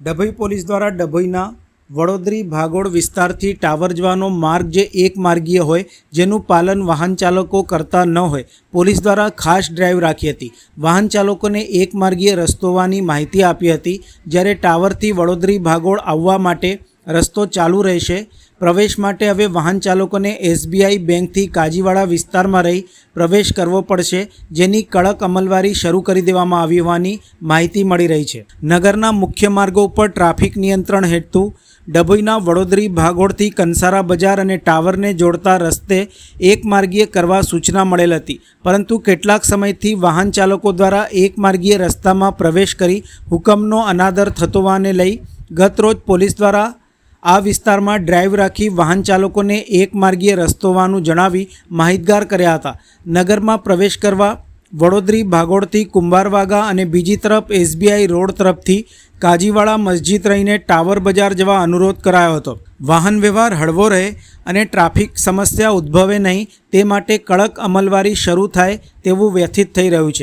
Dabhoi police દ્વારા ડભોઈના વડોદરી ભાગોળ વિસ્તારથી tower જવાનો માર્ગ જે એક માર્ગીય હોય, જેનું પાલન વાહન ચાલકો કરતા ન હોય, પોલીસ દ્વારા ખાસ ડ્રાઈવ રાખી હતી. વાહન ચાલકોને એક માર્ગીય રસ્તો હોવાની માહિતી આપી હતી, જ્યારે ટાવરથી વડોદરી ભાગોળ આવવા માટે રસ્તો ચાલુ રહેશે. પ્રવેશ માટે હવે વાહન ચાલકોને એસબીઆઈ બેંકથી કાજીવાડા વિસ્તારમાં રહી પ્રવેશ કરવો પડશે, જેની કડક અમલવારી શરૂ કરી દેવામાં આવી હોવાની માહિતી મળી રહી છે. નગરના મુખ્ય માર્ગો ઉપર ટ્રાફિક નિયંત્રણ હેતુ ડભોઈના વડોદરી ભાગોળથી કંસારા બજાર અને ટાવરને જોડતા રસ્તે એક માર્ગીય કરવા સૂચના મળેલ હતી. પરંતુ કેટલાક સમયથી વાહન ચાલકો દ્વારા એક માર્ગીય રસ્તામાં પ્રવેશ કરી હુકમનો અનાદર થતો હોવાને લઈ ગતરોજ પોલીસ દ્વારા આ વિસ્તારમાં ડ્રાઈવ રાખી વાહન ચાલકોને એક માર્ગીય રસ્તો હોવાનું જણાવી માહિતગાર કર્યા હતા. નગરમાં પ્રવેશ કરવા વડોદરી, ભાગોળથી કુંભારવાગા અને બીજી તરફ એસબીઆઈ રોડ તરફથી કાજીવાળા મસ્જિદ રહીને ટાવર બજાર જવા અનુરોધ કરાયો હતો. વાહન વ્યવહાર હળવો રહે અને ટ્રાફિક સમસ્યા ઉદ્ભવે નહીં તે માટે કડક અમલવારી શરૂ થાય તેવું વ્યથિત થઈ રહ્યું છે.